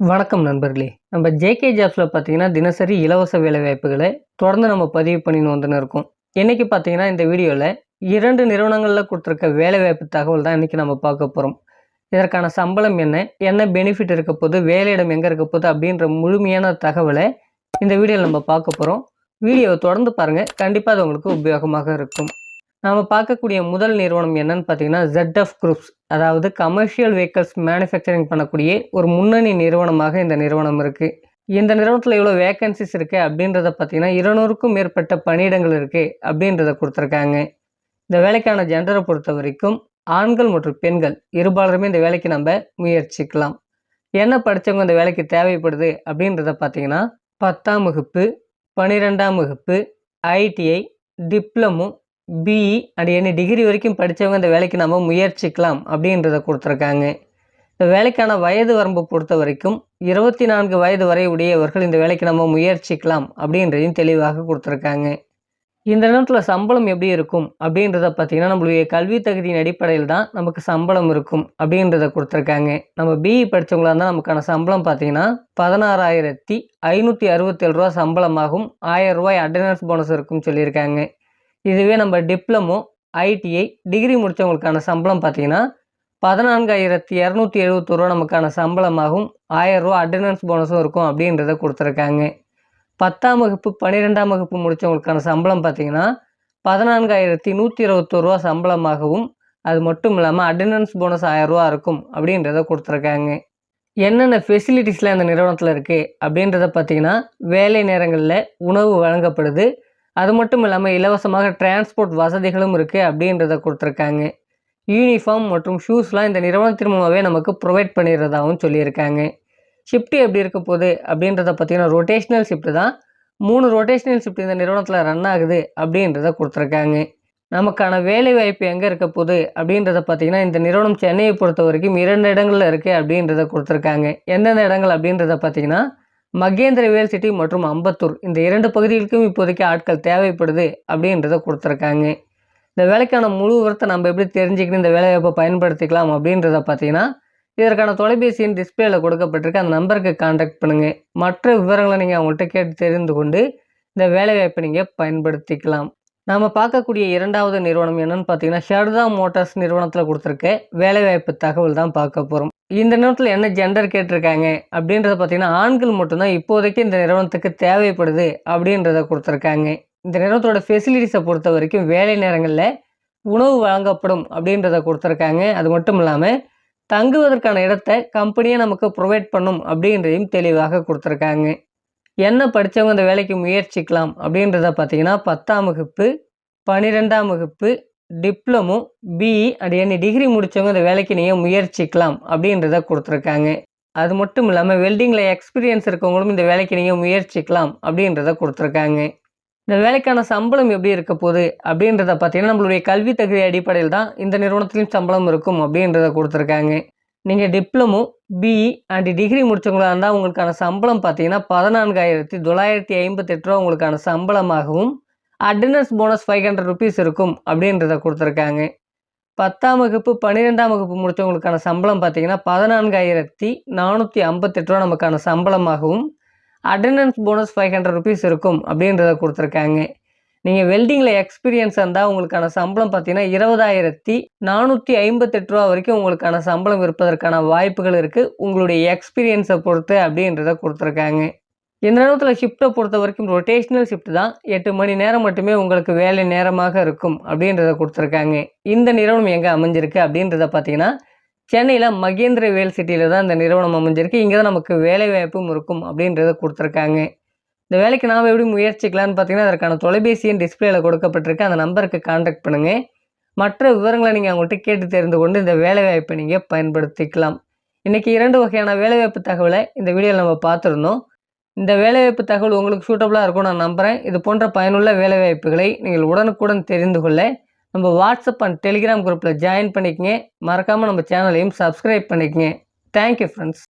வணக்கம் நண்பர்களே. நம்ம ஜேகே ஜாப்ஸில் பார்த்தீங்கன்னா தினசரி இலவச வேலைவாய்ப்புகளை தொடர்ந்து நம்ம பதிவு பண்ணின்னு வந்துன்னு இருக்கோம். இன்றைக்கி பார்த்தீங்கன்னா இந்த வீடியோவில் இரண்டு நிறுவனங்களில் கொடுத்துருக்க வேலைவாய்ப்பு தகவல் தான் இன்றைக்கி நம்ம பார்க்க போகிறோம் இதற்கான சம்பளம் என்ன என்ன பெனிஃபிட் இருக்க போது வேலையிடம் எங்கே இருக்க போகுது அப்படின்ற முழுமையான தகவலை இந்த வீடியோவில் நம்ம பார்க்க போகிறோம் வீடியோவை தொடர்ந்து பாருங்கள் கண்டிப்பாக அது உங்களுக்கு உபயோகமாக இருக்கும். நாம் பார்க்கக்கூடிய முதல் நிறுவனம் என்னன்னு பார்த்தீங்கன்னா ZF குரூப்ஸ் அதாவது கமர்ஷியல் வெஹிக்கல்ஸ் மேனுஃபேக்சரிங் பண்ணக்கூடிய ஒரு முன்னணி நிறுவனமாக இந்த நிறுவனம் இருக்குது இந்த நிறுவனத்தில் எவ்வளோ வேகன்சிஸ் இருக்குது அப்படின்றத பார்த்தீங்கன்னா இருநூறுக்கும் மேற்பட்ட பணியிடங்கள் இருக்குது அப்படின்றத கொடுத்துருக்காங்க. இந்த வேலைக்கான ஜெண்டரை பொறுத்த வரைக்கும் ஆண்கள் மற்றும் பெண்கள் இருபாலருமே இந்த வேலைக்கு நம்ம முயற்சிக்கலாம். என்ன படித்தவங்க இந்த வேலைக்கு தேவைப்படுது அப்படின்றத பார்த்தீங்கன்னா பத்தாம் வகுப்பு பன்னிரெண்டாம் வகுப்பு ஐடிஐ டிப்ளமோ பிஇ அண்ட் என்ன டிகிரி வரைக்கும் படித்தவங்க இந்த வேலைக்கு நம்ம முயற்சிக்கலாம் அப்படின்றத கொடுத்துருக்காங்க. இந்த வேலைக்கான வயது வரம்பு பொறுத்த வரைக்கும் இருபத்தி நான்கு வயது வரை உடையவர்கள் இந்த வேலைக்கு நம்ம முயற்சிக்கலாம் அப்படின்றதையும் தெளிவாக கொடுத்துருக்காங்க. இந்த நேரத்தில் சம்பளம் எப்படி இருக்கும் அப்படின்றத பார்த்தீங்கன்னா நம்மளுடைய கல்வி தகுதியின் அடிப்படையில் தான் நமக்கு சம்பளம் இருக்கும் அப்படின்றத கொடுத்துருக்காங்க. நம்ம பிஇ படித்தவங்களாக இருந்தால் நமக்கான சம்பளம் பார்த்தீங்கன்னா பதினாறாயிரத்தி ஐநூற்றி அறுபத்தேழு ரூபா சம்பளமாகும். ஆயிரம் ரூபாய் அட்டண்டன்ஸ் போனஸ் இருக்கும்னு சொல்லியிருக்காங்க. இதுவே நம்ம டிப்ளமோ ஐடிஐ டிகிரி முடித்தவங்களுக்கான சம்பளம் பார்த்தீங்கன்னா பதினான்காயிரத்தி இரநூத்தி எழுபத்தொரு ரூபா நமக்கான சம்பளமாகும். ஆயிரம் ரூபா அட்டண்டன்ஸ் போனஸும் இருக்கும் அப்படின்றத கொடுத்துருக்காங்க. பத்தாம் வகுப்பு பன்னிரெண்டாம் வகுப்பு முடித்தவங்களுக்கான சம்பளம் பார்த்தீங்கன்னா பதினான்காயிரத்தி நூற்றி இருபத்தொரு ரூபா சம்பளமாகவும் அது மட்டும் இல்லாமல் அட்டண்டன்ஸ் போனஸ் ஆயிரம் ரூபா இருக்கும் அப்படின்றத கொடுத்துருக்காங்க. என்னென்ன ஃபெசிலிட்டிஸ்லாம் இந்த நிறுவனத்தில் இருக்குது அப்படின்றத பார்த்தீங்கன்னா வேலை நேரங்களில் உணவு வழங்கப்படுது. அது மட்டும் இல்லாமல் இலவசமாக டிரான்ஸ்போர்ட் வசதிகளும் இருக்குது அப்படின்றத கொடுத்துருக்காங்க. யூனிஃபார்ம் மற்றும் ஷூஸ்லாம் இந்த நிறுவனத்தின் மூலமாகவே நமக்கு ப்ரொவைட் பண்ணிடுறதாகவும் சொல்லியிருக்காங்க. ஷிஃப்ட் எப்படி இருக்க போகுது அப்படின்றத பார்த்தீங்கன்னா ரொட்டேஷ்னல் ஷிஃப்ட் தான். மூணு ரொட்டேஷ்னல் ஷிஃப்ட் இந்த நிறுவனத்தில் ரன் ஆகுது அப்படின்றத கொடுத்துருக்காங்க. நமக்கான வேலை வாய்ப்பு எங்கே இருக்க போகுது அப்படின்றத பார்த்தீங்கன்னா இந்த நிறுவனம் சென்னையை பொறுத்த வரைக்கும் இரண்டு இடங்களில் இருக்குது அப்படின்றத கொடுத்துருக்காங்க. எந்தெந்த இடங்கள் அப்படின்றத பார்த்தீங்கன்னா மகேந்திரவேல் சிட்டி மற்றும் அம்பத்தூர் இந்த இரண்டு பகுதிகளுக்கும் இப்போதைக்கு ஆட்கள் தேவைப்படுது அப்படின்றத கொடுத்துருக்காங்க. இந்த வேலைக்கான முழு விவரத்தை நம்ம எப்படி தெரிஞ்சுக்கணும் இந்த வேலைவாய்ப்பை பயன்படுத்திக்கலாம் அப்படின்றத பார்த்தீங்கன்னா இதற்கான தொலைபேசியின் எண் டிஸ்பிளேல கொடுக்கப்பட்டிருக்க அந்த நம்பருக்கு காண்டாக்ட் பண்ணுங்கள் மற்ற விவரங்களை நீங்கள் அவங்கள்ட்ட கேட்டு தெரிந்து கொண்டு இந்த வேலைவாய்ப்பை நீங்கள் பயன்படுத்திக்கலாம். நாம் பார்க்கக்கூடிய இரண்டாவது நிறுவனம் என்னன்னு பார்த்தீங்கன்னா ஷர்தா மோட்டார்ஸ் நிறுவனத்தில் கொடுத்துருக்க வேலைவாய்ப்பு தகவல் தான் பார்க்க போகிறோம் இந்த நிறுவனத்தில் என்ன ஜெண்டர் கேட்டிருக்காங்க அப்படின்றத பார்த்தீங்கன்னா ஆண்கள் மட்டும்தான் இப்போதைக்கு இந்த நிறுவனத்துக்கு தேவைப்படுது அப்படின்றத கொடுத்துருக்காங்க. இந்த நிறுவனத்தோட ஃபெசிலிட்டிஸை பொறுத்த வரைக்கும் வேலை நேரங்களில் உணவு வழங்கப்படும் அப்படின்றத கொடுத்துருக்காங்க. அது மட்டும் இல்லாமல் தங்குவதற்கான இடத்த கம்பெனியே நமக்கு ப்ரொவைட் பண்ணும் அப்படின்றதையும் தெளிவாக கொடுத்துருக்காங்க. என்ன படித்தவங்க இந்த வேலைக்கு முயற்சிக்கலாம் அப்படின்றத பார்த்தீங்கன்னா பத்தாம் வகுப்பு பன்னிரெண்டாம் வகுப்பு டிப்ளமோ பிஇ அண்ட் என்ன டிகிரி முடித்தவங்க இந்த வேலைக்கு நீங்கள் முயற்சிக்கலாம் அப்படின்றத கொடுத்துருக்காங்க. அது மட்டும் இல்லாமல் வெல்டிங்கில் எக்ஸ்பீரியன்ஸ் இருக்கவங்களும் இந்த வேலைக்கு நீங்கள் முயற்சிக்கலாம் அப்படின்றத கொடுத்துருக்காங்க. இந்த வேலைக்கான சம்பளம் எப்படி இருக்க போகுது அப்படின்றத பார்த்தீங்கன்னா நம்மளுடைய கல்வி தகுதி அடிப்படையில் தான் இந்த நிறுவனத்திலையும் சம்பளம் இருக்கும் அப்படின்றத கொடுத்துருக்காங்க. நீங்கள் டிப்ளமோ பிஇ அண்ட் டிகிரி முடித்தவங்களா இருந்தால் உங்களுக்கான சம்பளம் பார்த்தீங்கன்னா பதினான்காயிரத்தி தொள்ளாயிரத்தி ஐம்பத்தெட்டு ரூபா உங்களுக்கான சம்பளமாகவும் attendance bonus five hundred rupees இருக்கும் அப்படின்றத கொடுத்துருக்காங்க. பத்தாம் வகுப்பு பன்னிரெண்டாம் வகுப்பு முடித்தவங்களுக்கான சம்பளம் பார்த்தீங்கன்னா பதினான்காயிரத்தி நானூற்றி ஐம்பத்தெட்டு ரூபா நமக்கான சம்பளமாகவும் attendance bonus five hundred rupees இருக்கும் அப்படின்றத கொடுத்துருக்காங்க. நீங்கள் வெல்டிங்கில் எக்ஸ்பீரியன்ஸ் இருந்தால் உங்களுக்கான சம்பளம் பார்த்தீங்கன்னா இருபதாயிரத்தி நானூற்றி ஐம்பத்தெட்டு ரூபா வரைக்கும் உங்களுக்கான சம்பளம் இருப்பதற்கான வாய்ப்புகள் இருக்குது உங்களுடைய எக்ஸ்பீரியன்ஸை பொறுத்து அப்படின்றத கொடுத்துருக்காங்க. இந்த நேரத்தில் ஷிஃப்ட்டை பொறுத்த வரைக்கும் ரொட்டேஷ்னல் ஷிஃப்ட் தான். எட்டு மணி நேரம் மட்டுமே உங்களுக்கு வேலை நேரமாக இருக்கும் அப்படின்றத கொடுத்துருக்காங்க. இந்த நிறுவனம் எங்கே அமைஞ்சிருக்கு அப்படின்றத பார்த்தீங்கன்னா சென்னையில் மகேந்திரவேல் சிட்டியில் தான் இந்த நிறுவனம் அமைஞ்சிருக்கு. இங்கே தான் நமக்கு வேலை வாய்ப்பும் இருக்கும் அப்படின்றத கொடுத்துருக்காங்க. இந்த வேலைக்கு நாம் எப்படி முயற்சிக்கலாம்னு பார்த்தீங்கன்னா அதற்கான தொலைபேசியின் எண் டிஸ்பிளேல கொடுக்கப்பட்டிருக்கு. அந்த நம்பருக்கு காண்டாக்ட் பண்ணுங்கள் மற்ற விவரங்களை நீங்கள் அவங்கள்ட்ட கேட்டு தெரிந்து கொண்டு இந்த வேலைவாய்ப்பை நீங்கள் பயன்படுத்திக்கலாம். இன்றைக்கி இரண்டு வகையான வேலைவாய்ப்பு தகவலை இந்த வீடியோவில் நம்ம பார்த்துருந்தோம். இந்த வேலைவாய்ப்பு தகவல் உங்களுக்கு சூட்டபுளாக இருக்கும் நான் நம்புகிறேன் இது போன்ற பயனுள்ள வேலைவாய்ப்புகளை நீங்கள் உடனுக்குடன் தெரிந்து கொள்ள நம்ம வாட்ஸ்அப் அண்ட் டெலிகிராம் குரூப்பில் ஜாயின் பண்ணிக்கங்க. மறக்காமல் நம்ம சேனலையும் சப்ஸ்கிரைப் பண்ணிக்கங்க. Thank you friends